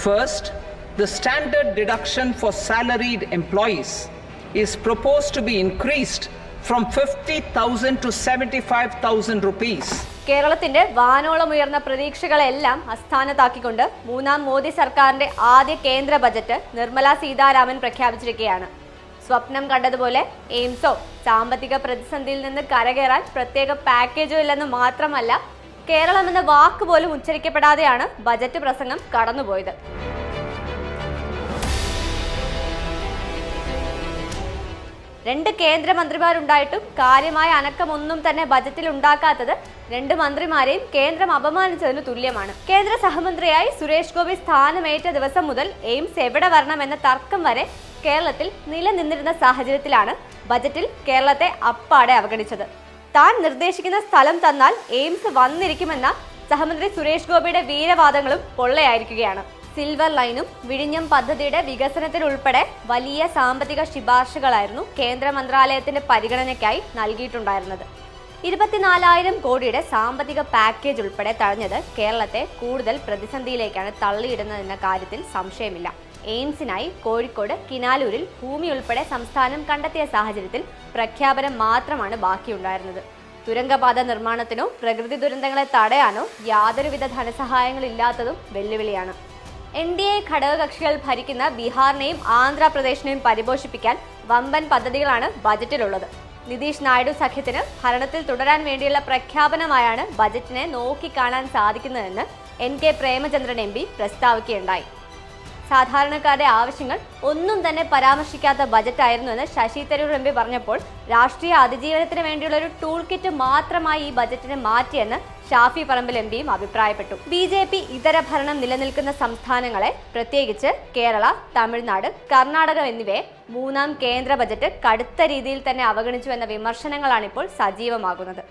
First, the standard deduction for salaried employees is proposed to be increased from 50,000 to 75,000 rupees. കേരളത്തിന്റെ വാനോളം ഉയർന്ന പ്രതീക്ഷകളെല്ലാം അസ്ഥാനത്താക്കിക്കൊണ്ട് മൂന്നാം മോദി സർക്കാരിന്റെ ആദ്യ കേന്ദ്ര ബജറ്റ് നിർമ്മല സീതാരാമൻ പ്രഖ്യാപിച്ചിരിക്കുകയാണ് സ്വപ്നം കണ്ടതുപോലെ എയിംസോ സാമ്പത്തിക പ്രതിസന്ധിയിൽ നിന്ന് കരകയറാൻ പ്രത്യേക പാക്കേജോ ഇല്ലെന്ന് മാത്രമല്ല കേരളം എന്ന വാക്ക് പോലും ഉച്ചരിക്കപ്പെടാതെയാണ് ബജറ്റ് പ്രസംഗം കടന്നുപോയത്. രണ്ട് കേന്ദ്രമന്ത്രിമാരുണ്ടായിട്ടും കാര്യമായ അനക്കമൊന്നും തന്നെ ബജറ്റിൽ ഉണ്ടാക്കാത്തത് രണ്ട് മന്ത്രിമാരെയും കേന്ദ്രം അപമാനിച്ചതിന് തുല്യമാണ്. കേന്ദ്ര സഹമന്ത്രിയായി സുരേഷ് ഗോപി സ്ഥാനമേറ്റ ദിവസം മുതൽ എയിംസ് എവിടെ വരണമെന്ന തർക്കം വരെ കേരളത്തിൽ നിലനിന്നിരുന്ന സാഹചര്യത്തിലാണ് ബജറ്റിൽ കേരളത്തെ അപ്പാടെ അവഗണിച്ചത്. താൻ നിർദ്ദേശിക്കുന്ന സ്ഥലം തന്നാൽ എയിംസ് വന്നിരിക്കുമെന്ന സഹമന്ത്രി സുരേഷ് ഗോപിയുടെ വീരവാദങ്ങളും പൊള്ളയായിരിക്കുകയാണ്. സിൽവർ ലൈനും വിഴിഞ്ഞം പദ്ധതിയുടെ വികസനത്തിനുൾപ്പെടെ വലിയ സാമ്പത്തിക ശുപാർശകളായിരുന്നു കേന്ദ്ര മന്ത്രാലയത്തിന്റെ പരിഗണനയ്ക്കായി നൽകിയിട്ടുണ്ടായിരുന്നത്. ഇരുപത്തിനാലായിരം കോടിയുടെ സാമ്പത്തിക പാക്കേജ് ഉൾപ്പെടെ തഴഞ്ഞത് കേരളത്തെ കൂടുതൽ പ്രതിസന്ധിയിലേക്കാണ് തള്ളിയിടുന്നതെന്ന കാര്യത്തിൽ സംശയമില്ല. എയിംസിനായി കോഴിക്കോട് കിനാലൂരിൽ ഭൂമി ഉൾപ്പെടെ സംസ്ഥാനം കണ്ടെത്തിയ സാഹചര്യത്തിൽ പ്രഖ്യാപനം മാത്രമാണ് ബാക്കിയുണ്ടായിരുന്നത്. തുരങ്കപാത നിർമ്മാണത്തിനോ പ്രകൃതി ദുരന്തങ്ങളെ തടയാനോ യാതൊരുവിധ ധനസഹായങ്ങളില്ലാത്തതും വെല്ലുവിളിയാണ്. എൻ ഡി എ ഘടകകക്ഷികൾ ഭരിക്കുന്ന ബീഹാറിനെയും ആന്ധ്രാപ്രദേശിനെയും പരിപോഷിപ്പിക്കാൻ വമ്പൻ പദ്ധതികളാണ് ബജറ്റിലുള്ളത്. നിതീഷ് നായിഡു സഖ്യത്തിന് ഭരണത്തിൽ തുടരാൻ വേണ്ടിയുള്ള പ്രഖ്യാപനമായാണ് ബജറ്റിനെ നോക്കിക്കാണാൻ സാധിക്കുന്നതെന്ന് N K Premachandran M P പ്രസ്താവിക്കുകയുണ്ടായി. സാധാരണക്കാരുടെ ആവശ്യങ്ങൾ ഒന്നും തന്നെ പരാമർശിക്കാത്ത ബജറ്റായിരുന്നുവെന്ന് ശശി തരൂർ എം പി പറഞ്ഞപ്പോൾ രാഷ്ട്രീയ അതിജീവനത്തിന് വേണ്ടിയുള്ള ഒരു ടൂൾ കിറ്റ് മാത്രമായി ഈ ബജറ്റിനെ മാറ്റിയെന്ന് ഷാഫി പറമ്പിൽ എം പിയും അഭിപ്രായപ്പെട്ടു. ബി ജെ പി ഇതര ഭരണം നിലനിൽക്കുന്ന സംസ്ഥാനങ്ങളെ പ്രത്യേകിച്ച് കേരള തമിഴ്നാട് കർണാടക എന്നിവയെ മൂന്നാം കേന്ദ്ര ബജറ്റ് കടുത്ത രീതിയിൽ തന്നെ അവഗണിച്ചു എന്ന വിമർശനങ്ങളാണിപ്പോൾ സജീവമാകുന്നത്.